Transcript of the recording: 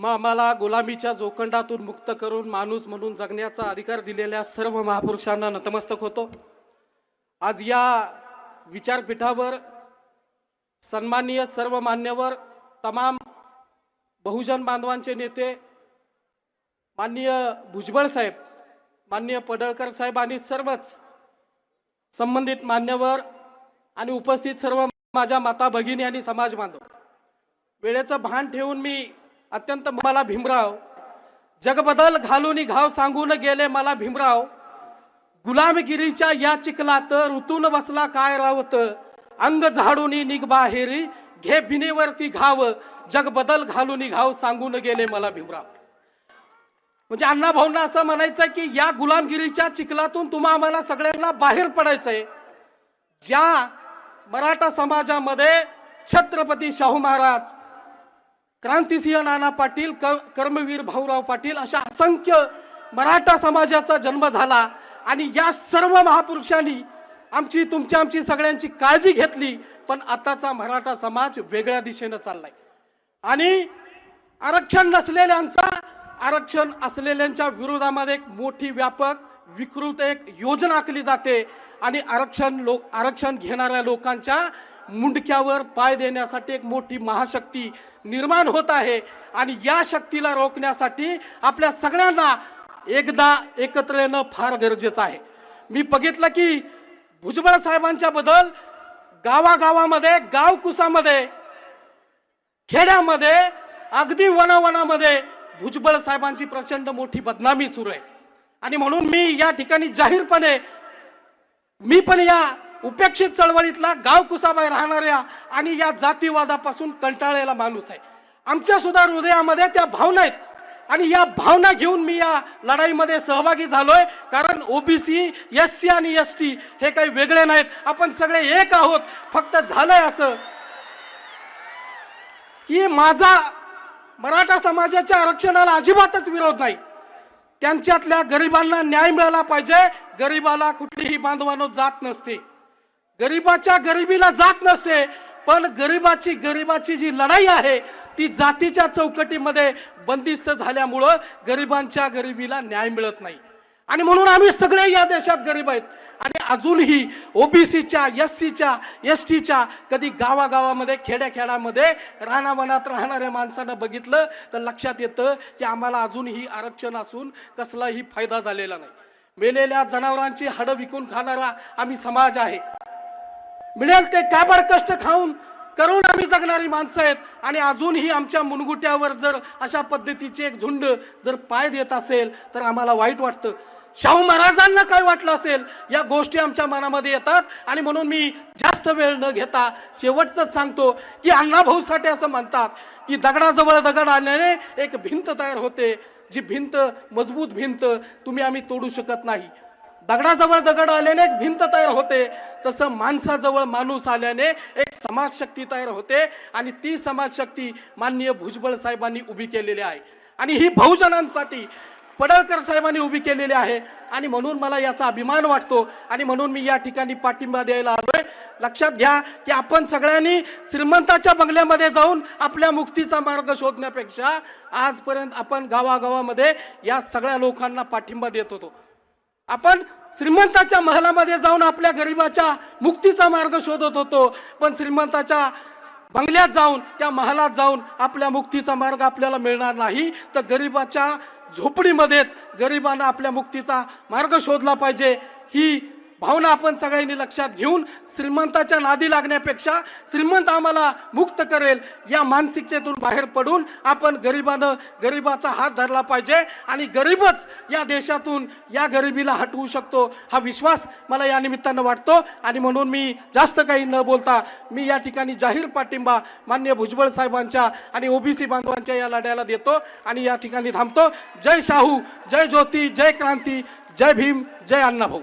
मग आम्हाला गुलामीच्या जोखंडातून मुक्त करून माणूस म्हणून जगण्याचा अधिकार दिलेल्या सर्व महापुरुषांना नतमस्तक होतो. आज या विचारपीठावर सन्माननीय सर्व मान्यवर तमाम बहुजन बांधवांचे नेते माननीय भुजबळ साहेब माननीय पडळकर साहेब आणि सर्वच संबंधित मान्यवर आणि उपस्थित सर्व माझ्या माता भगिनी आणि समाज बांधव. वेळेचं भान ठेवून मी अत्यंत मला भीमराव जगबदल घालून घाव सांगून गेले मला भीमराव. गुलामगिरीच्या या चिखलात ऋतून बसला काय रावत? अंग झाडून निघ बाहेरी घे बिनेवरती घाव. जगबदल घालून घाव सांगून गेले मला भीमराव. म्हणजे अण्णा भाऊंना असं म्हणायचं की या गुलामगिरीच्या चिखलातून तुम्हा आम्हाला सगळ्यांना बाहेर पडायचंय. ज्या मराठा समाजामध्ये छत्रपती शाहू महाराज क्रांतिसिंह नाना पाटील क कर्मवीर भाऊराव पाटील अशा असंख्य मराठा समाजाचा जन्म झाला. आणि या सर्व महापुरुषांनी आमची तुमची आमची सगळ्यांची काळजी घेतली पण आताचा मराठा समाज वेगळ्या दिशेनं चाललाय. आणि आरक्षण नसलेल्यांचा आरक्षण असलेल्यांच्या विरोधामध्ये एक मोठी व्यापक विकृत एक योजना आखली जाते. आणि आरक्षण लोक आरक्षण घेणाऱ्या लोकांच्या मुंडक्यावर पाय देण्यासाठी एक मोठी महाशक्ती निर्माण होत आहे. आणि या शक्तीला रोखण्यासाठी आपल्या सगळ्यांना एकदा एकत्र येणं फार गरजेचं आहे. मी बघितलं की भुजबळ साहेबांच्या बद्दल गावागावामध्ये गावकुसामध्ये खेड्यामध्ये अगदी वनावनामध्ये भुजबळ साहेबांची प्रचंड मोठी बदनामी सुरू आहे. आणि म्हणून मी या ठिकाणी जाहीरपणे मी पण या उपेक्षित चळवळीतला गाव कुसाबाई राहणाऱ्या आणि या जातीवादापासून कंटाळलेला माणूस आहे. आमच्या सुद्धा हृदयामध्ये त्या भावना आहेत. आणि या भावना घेऊन मी या लढाईमध्ये सहभागी झालोय. कारण ओबीसी एस सी आणि एस टी हे काही वेगळे नाहीत. आपण सगळे एक आहोत. फक्त झालंय असं. की माझा मराठा समाजाच्या आरक्षणाला अजिबातच विरोध नाही. त्यांच्यातल्या गरिबांना न्याय मिळाला पाहिजे. गरिबाला कुठलीही बांधवानो जात नसते. गरिबाच्या गरिबीला जात नसते पण गरिबाची गरिबाची जी लढाई आहे ती जातीच्या चौकटीमध्ये बंदिस्त झाल्यामुळं गरिबांच्या गरिबीला न्याय मिळत नाही. आणि म्हणून आम्ही सगळे या देशात गरीब आहेत. आणि अजूनही ओबीसीच्या एस सीच्या एस टीच्या कधी गावागावामध्ये खेड्याखेड्यामध्ये रानावनात राहणाऱ्या माणसानं बघितलं तर लक्षात येतं की आम्हाला अजूनही आरक्षण असून कसलाही फायदा झालेला नाही. मेलेल्या जनावरांची हाडं विकून खाणारा आम्ही समाज आहे. मिळेल ते काबाड कष्ट खाऊन करून आम्ही जगणारी माणसं आहेत. आणि अजूनही आमच्या मुनगुट्यावर जर अशा पद्धतीचे एक झुंड जर पाय देत असेल तर आम्हाला वाईट वाटतं. शाहू महाराजांना काय वाटलं असेल? या गोष्टी आमच्या मनामध्ये येतात. आणि म्हणून मी जास्त वेळ न घेता शेवटच सांगतो की अण्णाभाऊ साठे असं म्हणतात की दगडाजवळ दगड आल्याने एक भिंत तयार होते. जी भिंत मजबूत भिंत तुम्ही आम्ही तोडू शकत नाही. दगडाजवळ दगड आल्याने एक भिंत तयार होते. तसं माणसाजवळ माणूस आल्याने एक समाजशक्ती तयार होते आणि ती समाजशक्ती माननीय भुजबळ साहेबांनी उभी केलेली आहे. आणि ही बहुजनांसाठी पडळकर साहेबांनी उभी केलेली आहे. आणि म्हणून मला याचा अभिमान वाटतो आणि म्हणून मी या ठिकाणी पाठिंबा द्यायला आलोय. लक्षात घ्या की आपण सगळ्यांनी श्रीमंताच्या बंगल्यामध्ये जाऊन आपल्या मुक्तीचा मार्ग शोधण्यापेक्षा आजपर्यंत आपण गावागावामध्ये या सगळ्या लोकांना पाठिंबा देत होतो. आपण श्रीमंताच्या महलामध्ये जाऊन आपल्या गरिबाच्या मुक्तीचा मार्ग शोधत होतो. पण श्रीमंताच्या बंगल्यात जाऊन त्या महालात जाऊन आपल्या मुक्तीचा मार्ग आपल्याला मिळणार नाही. तर गरिबाच्या झोपडीमध्येच गरिबांना आपल्या मुक्तीचा मार्ग शोधला पाहिजे. ही भावना आपण सगळ्यांनी लक्षात घेऊन श्रीमंताच्या नादी लागण्यापेक्षा श्रीमंत आम्हाला मुक्त करेल या मानसिकतेतून बाहेर पडून आपण गरिबानं गरिबाचा हात धरला पाहिजे आणि गरीबच या देशातून या गरिबीला हटवू शकतो हा विश्वास मला या निमित्तानं वाटतो. आणि म्हणून मी जास्त काही न बोलता मी या ठिकाणी जाहीर पाठिंबा मान्य भुजबळ साहेबांच्या आणि ओबीसी बांधवांच्या या लढ्याला देतो आणि या ठिकाणी थांबतो. जय शाहू जय ज्योती जय क्रांती जय भीम जय अण्णाभाऊ.